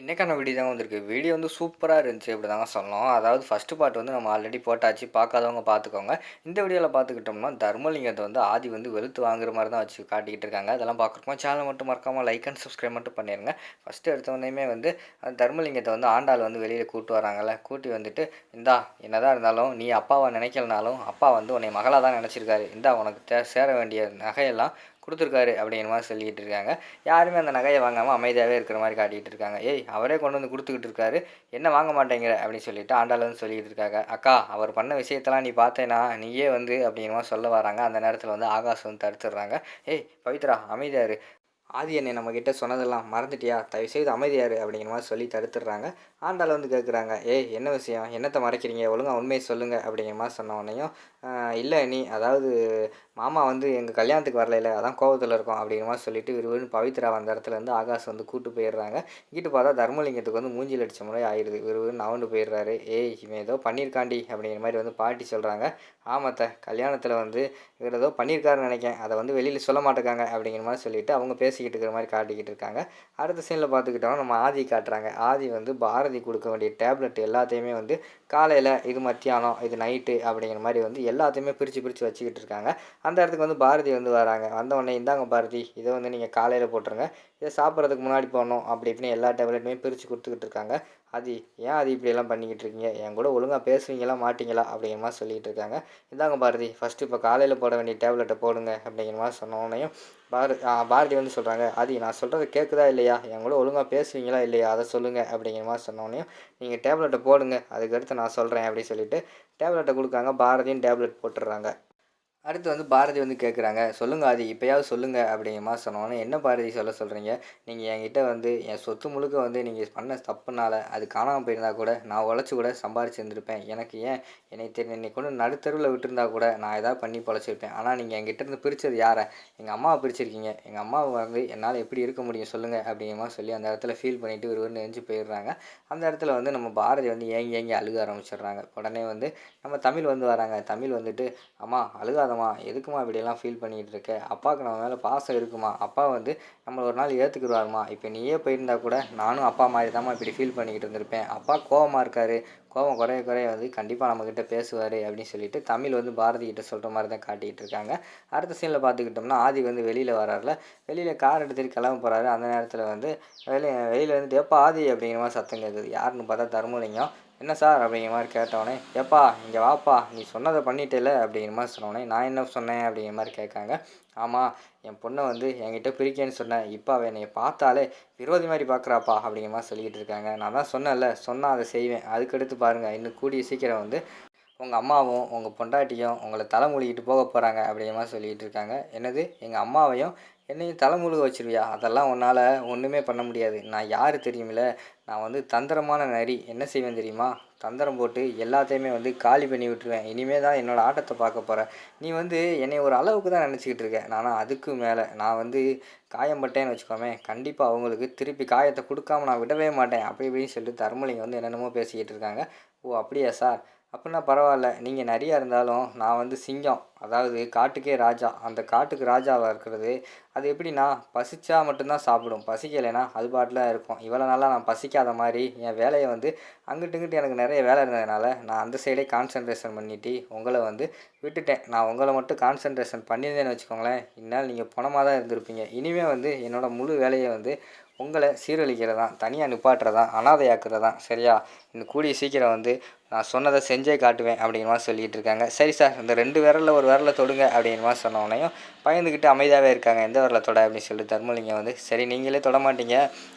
இன்றைக்கான வீடியோ தாங்க வந்திருக்கு. வீடியோ வந்து சூப்பராக இருந்துச்சு அப்படி தாங்க சொல்லணும். அதாவது ஃபஸ்ட்டு பார்ட் வந்து நம்ம ஆல்ரெடி போட்டாச்சு. பார்க்காதவங்க பார்த்துக்கோங்க. இந்த வீடியோவில் பார்த்துக்கிட்டோம்னா தர்மலிங்கத்தை வந்து ஆதி வந்து வெளுத்து வாங்குற மாதிரி தான் வச்சு காட்டிக்கிட்டு இருக்காங்க. அதெல்லாம் பார்க்குறப்போ சேனல் மட்டும் மறக்காமல் லைக் அண்ட் சப்ஸ்கிரைப் மட்டும் பண்ணிடுங்க ஃபஸ்ட்டு எடுத்தவொடனே வந்து அந்த தர்மலிங்கத்தை வந்து ஆண்டாள் வந்து வெளியில் கூட்டு வராங்கல்ல கூட்டி வந்துட்டு இந்தா என்னதான் இருந்தாலும் நீ அப்பாவை நினைக்கலனாலும் அப்பா வந்து உன்னை மகளாக தான் நினச்சிருக்காரு. இந்தா உனக்கு தே சேர வேண்டிய நகையெல்லாம் கொடுத்துருக்காரு அப்படிங்கிற மாதிரி சொல்லிக்கிட்டு இருக்காங்க. யாருமே அந்த நகையை வாங்காமல் அமைதியாகவே இருக்கிற மாதிரி காட்டிகிட்டு இருக்காங்க. ஏய் அவரே கொண்டு வந்து கொடுத்துக்கிட்டு இருக்காரு. என்ன வாங்க மாட்டேங்கிற? அப்படின்னு சொல்லிட்டு ஆண்டாள் வந்து சொல்லிக்கிட்டு இருக்காங்க. அக்கா அவர் பண்ண விஷயத்தெல்லாம் நீ பார்த்தேனா? நீயே வந்து அப்படிங்கிற மாதிரி சொல்ல வராங்க. அந்த நேரத்தில் வந்து ஆகாஷ் வந்து தடுத்துடுறாங்க. ஏய் பவித்ரா அமைதியாரு ஆதி என்னை நம்மக்கிட்ட சொன்னதெல்லாம் மறந்துட்டியா? தயவுசெய்து அமைதியாரு அப்படிங்கிற மாதிரி சொல்லி தடுத்துடுறாங்க. ஆண்டாள் வந்து கேட்குறாங்க ஏய் என்ன விஷயம்? என்னத்தை மறைக்கிறீங்க? ஒழுங்கா உண்மையை சொல்லுங்கள் அப்படிங்கிற மாதிரி சொன்ன உடனேயும் இல்லை நீ அதாவது மாமா வந்து எங்கள் கல்யாணத்துக்கு வரல அதான் கோபத்தில் இருக்கோம் அப்படிங்கிற மாதிரி சொல்லிட்டு விறுவிறுன்னு பவித்ரா வந்த இடத்துலேருந்து ஆகாஷ் வந்து கூட்டு போயிடுறாங்க. இங்கிட்டு பார்த்தா தர்மலிங்கத்துக்கு வந்து மூஞ்சில் அடித்த முறை ஆயிடுது. விறுவிறுன்னு நவண்டு போயிடுறாரு. ஏய் இவன் ஏதோ பண்ணியிருக்காண்டி அப்படிங்கிற மாதிரி வந்து பாட்டி சொல்கிறாங்க ஆமாத்த கல்யாணத்தில் வந்து இவர் ஏதோ பண்ணியிருக்காருன்னு நினைக்கேன் அதை வந்து வெளியில் சொல்ல மாட்டேங்காங்க அப்படிங்கிற மாதிரி சொல்லிட்டு அவங்க பேசிக்கிட்டு இருக்கிற மாதிரி காட்டிக்கிட்டு இருக்காங்க. அடுத்த சீனில் பார்த்துக்கிட்டோம் நம்ம ஆதி காட்டுறாங்க. ஆதி வந்து பாரதி கொடுக்க வேண்டிய டேப்லெட் எல்லாத்தையுமே வந்து காலையில் இது மத்தியானம் இது நைட்டு அப்படிங்கிற மாதிரி வந்து எல்லாத்தையுமே பிரித்து பிரித்து வச்சுக்கிட்டு இருக்காங்க. அந்த இடத்துக்கு வந்து பாரதி வந்து வராங்க. வந்த உடனே இந்தாங்க பாரதி இதை வந்து நீங்கள் காலையில் போட்டுருங்க. இதை சாப்பிட்றதுக்கு முன்னாடி போடணும். அப்படி இப்படின்னு எல்லா டேப்லெட்டுமே பிரித்து கொடுத்துக்கிட்டு இருக்காங்க. அது ஏன் அது இப்படியெல்லாம் பண்ணிக்கிட்டு இருக்கீங்க? என் கூட ஒழுங்காக பேசுவீங்களா மாட்டிங்களா? அப்படிங்கிற மாதிரி சொல்லிகிட்டு இருக்காங்க. இந்தாங்க பாரதி ஃபஸ்ட்டு இப்போ காலையில் போட வேண்டிய டேப்லெட்டை போடுங்க அப்படிங்கிற மாதிரி சொன்னோடனையும் பாரதி பாரதி வந்து சொல்கிறாங்க அது நான் சொல்கிறது கேட்குதா இல்லையா? என் கூட ஒழுங்காக பேசுவீங்களா இல்லையா? அதை சொல்லுங்கள் அப்படிங்கிற மாதிரி சொன்னோடனையும் நீங்கள் டேப்லெட்டை போடுங்க அதுக்கடுத்து நான் சொல்கிறேன் அப்படின்னு சொல்லிட்டு டேப்லெட்டை கொடுக்காங்க. பாரதியும் டேப்லெட் போட்டுடுறாங்க. அடுத்து வந்து பாரதி வந்து கேட்குறாங்க சொல்லுங்கள் ஆதி இப்போயாவது சொல்லுங்கள் அப்படிங்கிற மாதிரி சொன்னோன்னே என்ன பாரதி சொல்ல சொல்கிறீங்க நீங்கள் என்கிட்ட வந்து என் சொத்து முழுக்க வந்து நீங்கள் பண்ண தப்புனால அது காணாமல் போயிருந்தா கூட நான் உழைச்சி கூட சம்பாரிச்சிருந்துருப்பேன். எனக்கு ஏன் என்னை தெரியும் என்னை கொண்டு நடுத்தருவில் விட்டுருந்தா கூட நான் எதாவது பண்ணி பொழைச்சிருப்பேன். ஆனால் நீங்கள் என்கிட்ட இருந்து பிரித்தது யாரை? எங்கள் அம்மாவை பிரிச்சிருக்கீங்க. எங்கள் அம்மாவை வந்து என்னால் எப்படி இருக்க முடியும்? சொல்லுங்கள் அப்படிங்கிற மாதிரி சொல்லி அந்த இடத்துல ஃபீல் பண்ணிவிட்டு ஒரு நெஞ்சு போயிடுறாங்க. அந்த இடத்துல வந்து நம்ம பாரதி வந்து ஏங்கி ஏங்கி அழுக ஆரம்பிச்சிடுறாங்க. உடனே வந்து நம்ம தமிழ் வந்து வராங்க. தமிழ் வந்துட்டு அம்மா அழுகாத பண்ணாதம்மா எதுக்குமா இப்படியெல்லாம் ஃபீல் பண்ணிகிட்டு இருக்க அப்பாவுக்கு நம்ம மேலே பாசம் இருக்குமா? அப்பா வந்து நம்மளை ஒரு நாள் ஏற்றுக்குருவாருமா இப்போ நீயே போயிருந்தா கூட நானும் அப்பா மாதிரி தான்மா இப்படி ஃபீல் பண்ணிக்கிட்டு இருந்திருப்பேன். அப்பா கோவமாக இருக்கார். கோவம் குறைய குறைய வந்து கண்டிப்பாக நம்மக்கிட்ட பேசுவார் அப்படின்னு சொல்லிட்டு தமிழ் வந்து பாரதி கிட்ட சொல்கிற மாதிரி தான் காட்டிக்கிட்டு இருக்காங்க. அடுத்த சீனில் பார்த்துக்கிட்டோம்னா ஆதி வந்து வெளியில் வராருல. வெளியில் கார் எடுத்துகிட்டு கிளம்ப போகிறாரு அந்த நேரத்தில் வந்து வெளியே வெளியில் வந்து எப்போ ஆதி அப்படிங்கிற மாதிரி சத்தம் கேட்குது. யாருன்னு பார்த்தா தர்மலிங்கம். என்ன சார்? அப்படிங்கிற மாதிரி கேட்டவொடனே எப்பா இங்கே வாப்பா நீ சொன்னதை பண்ணிட்டேல அப்படிங்கிற மாதிரி சொன்னோடனே நான் என்ன சொன்னேன்? அப்படிங்கிற மாதிரி கேட்காங்க. ஆமாம் என் பொண்ணை வந்து என்கிட்ட பிரிக்கேன்னு சொன்னேன். இப்போ அவள் என்னை பார்த்தாலே விரோதி மாதிரி பார்க்குறாப்பா அப்படிங்கிற மாதிரி சொல்லிக்கிட்டு இருக்காங்க. நான் தான் சொன்னேன்ல சொன்னால் அதை செய்வேன். அதுக்கடுத்து பாருங்கள் இன்னும் கூடிய சீக்கிரம் வந்து உங்கள் அம்மாவும் உங்கள் பொண்டாட்டியும் உங்களை தலைமொழிக்கிட்டு போக போகிறாங்க அப்படிங்கிற மாதிரி சொல்லிக்கிட்டு இருக்காங்க. என்னது? எங்கள் அம்மாவையும் என்னையும் தலைமுழுக வச்சிருவியா? அதெல்லாம் உன்னால் ஒன்றுமே பண்ண முடியாது. நான் யார் தெரியுமில்ல? நான் வந்து தந்திரமான நரி. என்ன செய்வேன் தெரியுமா? தந்திரம் போட்டு எல்லாத்தையுமே வந்து காலி பண்ணி விட்டுருவேன். இனிமே தான் என்னோடய ஆட்டத்தை பார்க்க போகிறேன் நீ வந்து என்னை ஒரு அளவுக்கு தான் நினச்சிக்கிட்டு இருக்க. நானும் அதுக்கு மேலே. நான் வந்து காயம்பட்டேன்னு வச்சுக்கோமே கண்டிப்பாக அவங்களுக்கு திருப்பி காயத்தை கொடுக்காம நான் விடவே மாட்டேன். அப்படி இப்படின்னு சொல்லிட்டு தர்மலிங்க வந்து என்னென்னமோ பேசிக்கிட்டு இருக்காங்க. ஓ அப்படியா சார்? அப்படின்னா பரவாயில்ல. நீங்கள் நிறையா இருந்தாலும் நான் வந்து சிங்கம் அதாவது காட்டுக்கே ராஜா. அந்த காட்டுக்கு ராஜாவாக இருக்கிறது அது எப்படின்னா பசிச்சா மட்டும்தான் சாப்பிடும். பசிக்கலைன்னா அது பாட்டில் இருக்கும். இவ்வளோ நாளாக நான் பசிக்காத மாதிரி என் வேலையை வந்து அங்கிட்டு இங்கிட்டு எனக்கு நிறைய வேலை இருந்ததுனால நான் அந்த சைடே கான்சன்ட்ரேஷன் பண்ணிட்டு உங்களை வந்து விட்டுட்டேன். நான் உங்களை மட்டும் கான்சன்ட்ரேஷன் பண்ணியிருந்தேன்னு வச்சுக்கோங்களேன். இந்நாள் நீங்கள் பணமாக தான் இருந்திருப்பீங்க. இனிமேல் வந்து என்னோடய முழு வேலையை வந்து உங்களை சீரழிக்கிறதான் தனியாக நிப்பாட்டுறதான் அனாதையாக்குறதான் சரியா? இந்த கூடிய சீக்கிரம் வந்து நான் சொன்னதை செஞ்சே காட்டுவேன் அப்படிங்கிற மாதிரி சொல்லிகிட்டு இருக்காங்க. சரி சார் இந்த ரெண்டு விரலில் ஒரு விரலை தொடுங்க அப்படிங்கிற மாதிரி சொன்னோடனையும் பயந்துக்கிட்டு அமைதியாகவே இருக்காங்க. எந்த விரலை தொட அப்படின்னு சொல்லி தர்மலிங்கம் வந்து சரி நீங்களே தொட மாட்டீங்க.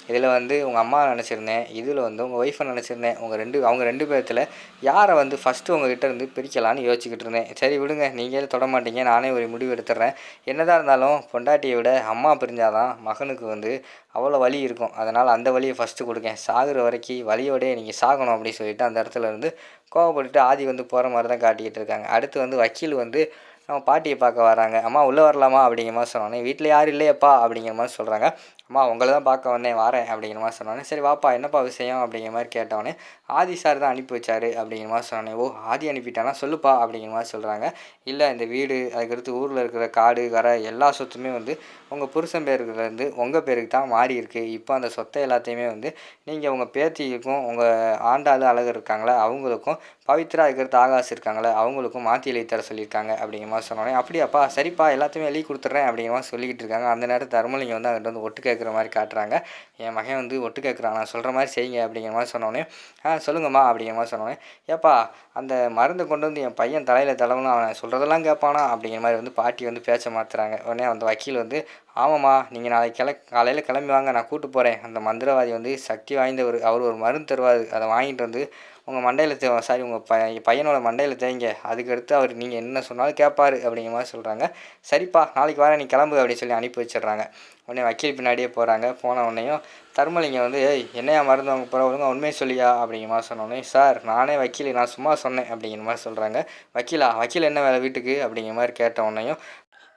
இதில் வந்து உங்கள் அம்மா நினச்சிருந்தேன். இதில் வந்து உங்கள் ஒய்ஃபை நினச்சிருந்தேன். உங்கள் ரெண்டு அவங்க ரெண்டு பேர்த்தில் யாரை வந்து ஃபஸ்ட்டு உங்ககிட்ட இருந்து பிரிக்கலான்னு யோசிச்சுக்கிட்டு இருந்தேன். சரி விடுங்க நீங்களே தொட மாட்டீங்க. நானே ஒரு முடிவு எடுத்துடுறேன் என்னதான் இருந்தாலும் பொண்டாட்டியை விட அம்மா பிரிஞ்சாதான் மகனுக்கு வந்து அவ்வளோ வலி இருக்கும். அதனால் அந்த வழியை ஃபஸ்ட்டு கொடுக்கேன் சாகுற வரைக்கும் வழியோடய நீங்கள் சாகணும். அப்படின்னு சொல்லிட்டு அந்த இடத்துல இருந்து கோவப்பட்டுட்டு ஆதி வந்து போகிற மாதிரி தான் காட்டிக்கிட்டு இருக்காங்க. அடுத்து வந்து வக்கீல் வந்து நம்ம பாட்டியை பார்க்க வராங்க. அம்மா உள்ளே வரலாமா? அப்படிங்கிற மாதிரி சொன்னோன்னே வீட்டில் யாரும் இல்லையப்பா அப்படிங்கிற மாதிரி சொல்கிறாங்க அம்மா உங்களை தான் பார்க்க வந்தேன் வரேன் அப்படிங்கிற மாதிரி சொன்னோன்னே சரி வாப்பா என்னப்பா விஷயம் அப்படிங்கிற மாதிரி கேட்டவொடனே ஆதி சார் தான் அனுப்பி வச்சாரு அப்படிங்கிற மாதிரி சொன்னோன்னே ஓ ஆதி அனுப்பிட்டானா சொல்லுப்பா அப்படிங்கிற மாதிரி சொல்கிறாங்க இல்லை இந்த வீடு அதுக்கடுத்து ஊரில் இருக்கிற காடு கரை எல்லா சொத்துமே வந்து உங்கள் புருஷன் பேருக்குலேருந்து உங்கள் பேருக்கு தான் மாறி இருக்குது இப்போ அந்த சொத்தை எல்லாத்தையுமே வந்து நீங்கள் உங்கள் பேத்திக்கும் உங்கள் ஆண்டாள் அழகு இருக்காங்களே அவங்களுக்கும் பவித்ரா அதுக்கடுத்து ஆகாஷ் இருக்காங்களே அவங்களுக்கும் மாற்றி எழுதி தர சொல்லியிருக்காங்க அப்படிங்கிற மாதிரி சொன்னோன்னே அப்படியாப்பா சரிப்பா எல்லாத்தையுமே எழுதி கொடுத்துட்றேன் அப்படிங்கிற மாதிரி சொல்லிக்கிட்டு இருக்காங்க. அந்த நேரத்தில் தர்மலிங்கம் வந்து அங்கிட்ட வந்து ஒட்டு கேட்குற மாதிரி காட்டுறாங்க. என் மகன் வந்து ஒட்டு கேட்குறான் நான் சொல்கிற மாதிரி செய்யுங்க அப்படிங்கிற மாதிரி சொன்னோன்னே ஆ சொல்லுங்கம்மா அப்படிங்கிற மாதிரி சொன்னோன்னே ஏப்பா அந்த மருந்தை கொண்டு வந்து என் பையன் தலையில் தலைவனும் அவன் சொல்கிறதெல்லாம் கேட்பானா அப்படிங்கிற மாதிரி வந்து பாட்டி வந்து பேச்ச மாற்றுறாங்க உடனே அந்த வக்கீல் வந்து ஆமாம்மா நீங்கள் நாளைக்கு கிள காலையில் கிளம்பி வாங்க. நான் கூப்பிட்டு போகிறேன் அந்த மந்திரவாதி வந்து சக்தி வாய்ந்தவர். அவர் ஒரு மருந்து தருவார். அதை வாங்கிட்டு வந்து உங்கள் மண்டையில் தே சாரி உங்கள் ப பையனோட மண்டையில் தேய்ங்க. அதுக்கடுத்து அவர் நீங்கள் என்ன சொன்னாலும் கேட்பார் அப்படிங்கிற மாதிரி சொல்கிறாங்க சரிப்பா நாளைக்கு வர நீ கிளம்பு அப்படின்னு சொல்லி அனுப்பி வச்சிடுறாங்க. உடனே வக்கீல் பின்னாடியே போகிறாங்க போன உடனேயும் தர்மலிங்கம் வந்து ஏய் என்னையா மருந்து அவங்க போகிற ஒழுங்கா உண்மையை சொல்லியா? அப்படிங்கிற மாதிரி சொன்னோடனே சார் நானே வக்கீல் நான் சும்மா சொன்னேன் அப்படிங்கிற மாதிரி சொல்கிறாங்க வக்கீலா வக்கீல் என்ன வேலை வீட்டுக்கு? அப்படிங்கிற மாதிரி கேட்ட உடனேயும்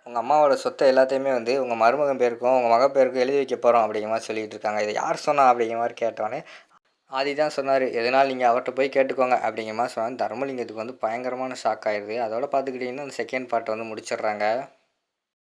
உங்கள் அம்மாவோட சொத்தை எல்லாத்தையுமே வந்து உங்கள் மருமகன் பேருக்கும் உங்கள் மக பேருக்கும் எழுதி வைக்க போகிறோம் அப்படிங்கிற மாதிரி சொல்லிகிட்டு இருக்காங்க. இதை யார் சொன்னா? அப்படிங்கிற மாதிரி கேட்டோடனே ஆதி தான் சொன்னார் எதனால் நீங்கள் அவர்கிட்ட போய் கேட்டுக்கோங்க? அப்படிங்கிற மாதிரி சொன்னாங்க தர்மலிங்கத்துக்கு வந்து பயங்கரமான ஷாக் ஆயிடுது அதோட பார்த்துக்கிட்டிங்கன்னா அந்த செகண்ட் பார்ட்டை வந்து முடிச்சிடுறாங்க.